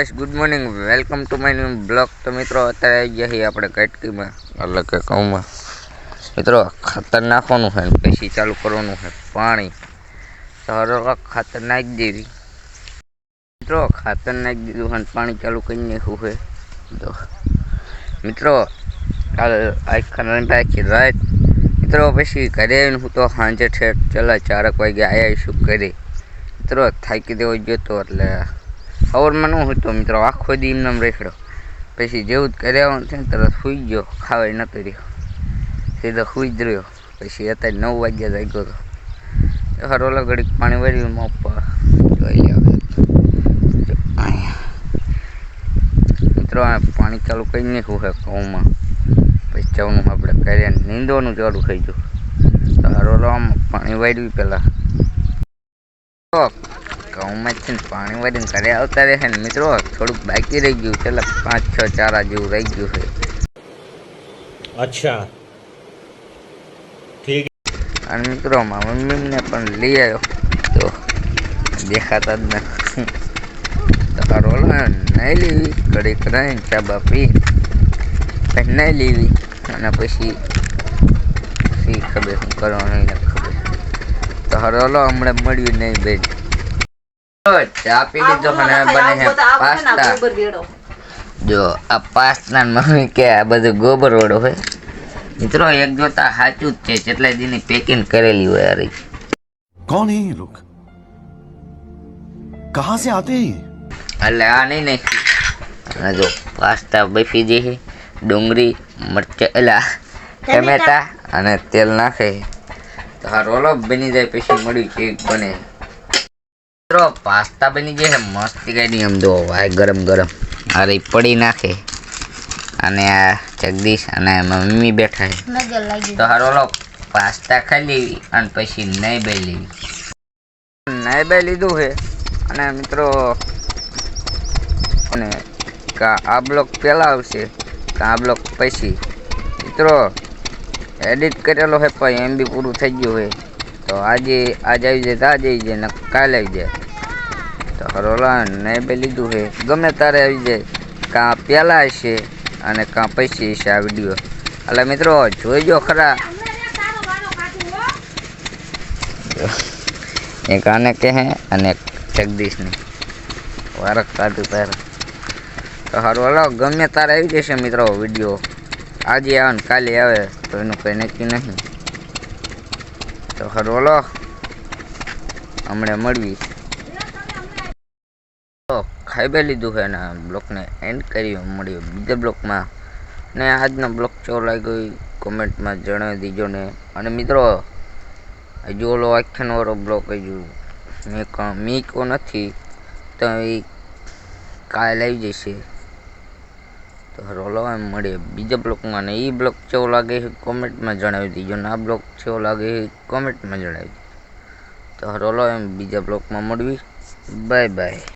Guys good morning welcome to my new blog તો મિત્રો, અત્યારે આવી ગયા છીએ આપણે કટકીમાં એટલે કે ઘઉંમાં. મિત્રો, ખાતર નાખવાનું છે, પછી ચાલુ કરવાનું છે, પાણી. તો ખાતર નાખી દેવી મિત્રો, ખાતર નાખી દીધું છે પાણી ચાલુ કરી નાખ્યું છે. તો, મિત્રો, કાલ આખી રાત. મિત્રો, પછી ઘરે હું તો સાંજે ઠેઠ ચલા ચારક વાગે આવ્યા શું કરી મિત્રો, થાકી દેવો જતો એટલે સવારમાં ન હતો મિત્રો આખો દી એમને રેખડો પછી જેવું જ કર્યા છે તરત સૂઈ ગયો, ખાવાય નતો રહ્યો. સીધો સૂઈ જ રહ્યો. પછી અત્યારે નવ વાગ્યા જાગ્યો હતો હરોલા ઘડીક પાણી વાળ્યું પપ્પા જોઈ મિત્રો પાણી ચાલુ કરી નાખ્યું છે ઘઉંમાં. પછી જવાનું આપણે ઘરે નીંદવાનું ચાલુ થઈ ગયું. તો હરોલામાં પાણી વાળ્યું પહેલાં ઘઉંમાં છે ને પાણી વાળીને ઘરે આવતા રહે ને મિત્રો થોડુંક બાકી રહી ગયું છેલ્લા પાંચ છ ચારા જેવું રહી ગયું છે. અચ્છા. ઠીક. અને મિત્રો મારા મમ્મીને પણ લઈ આવ્યો. તો દેખાતા જ નથી. તો રોલ નહીં લેવી. ઘડી કરાવીને ચા બાપી પી નહીં લેવી. અને પછી શી ખબર શું કરવાનું ખબર. તો હરોલો હમણાં મળ્યું નહીં બેન. ચા પી લીધો અને બને છે પાસ્તા જો આ પાસ્તા મમ્મી કે આ બધું ગોબર વાળો હોય મિત્રો એક જોતા સાચું જ છે જેટલા દીની પેકિંગ કરેલી હોય યાર ઈ. कौन है ये लोग कहां से आते हैं ये એટલે આ નહીં નાખી અને જો પાસ્તા બફી જે છે ડુંગળી મરચા એલા ટમેટા અને તેલ નાખે તો આ રોલો બની જાય પછી મળી કેક બને મિત્રો પાસ્તા બની ગયા છે. મસ્તી કાઢી એમ જો આ ગરમ ગરમ. અરે પડી નાખે. અને આ જગદીશ અને મમ્મી બેઠા છે. તો હારોલો પાસ્તા ખાઈ લેવી અને પછી નહીં બે લેવી. નહીં બે લીધું છે. અને મિત્રો અને કા આ બ્લોક પહેલાં આવશે કા આ બ્લોક પછી. મિત્રો એડિટ કરેલો છે પણ એમ બી પૂરું થઈ ગયું હોય તો આજે આજે આવી જાય તો આજે આવી જાય ને કાલે આવી જાય. તો હરોલા ને બે લીધું છે ગમે તારે આવી જાય. કાં પહેલાં હશે અને કાં પછી હશે આ વીડિયો. એટલે મિત્રો જોઈજો ખરા. એક આને કહે અને જગદીશને. વારક કાઢું તારે. તો સારું હલો ગમે તારે આવી જશે મિત્રો વીડિયો. આજે આવે ને કાલે આવે, તો એનું કંઈ નક્કી નહીં. તો સારું હલો હમણાં મળવી ખાઈ લીધું છે અને બ્લોકને એન્ડ કરી મળ્યો બીજા બ્લોકમાં. ને આજનો બ્લોક ચો લાગ્યો કોમેન્ટમાં જણાવી દીજો ને. અને મિત્રો, હજુ ઓલો આખ્યાનવાળો બ્લોક હજુ મેં મીકો નથી, તો એ કાલે આવી જશે. તો રોલો એમ મળીએ બીજા બ્લોકમાં. ને એ બ્લોક કેવો લાગે છે કોમેન્ટમાં જણાવી દીજો ને. આ બ્લોક કેવો લાગે છે કોમેન્ટમાં જણાવી દીજો. તો રોલો એમ બીજા બ્લોકમાં મળવી બાય બાય.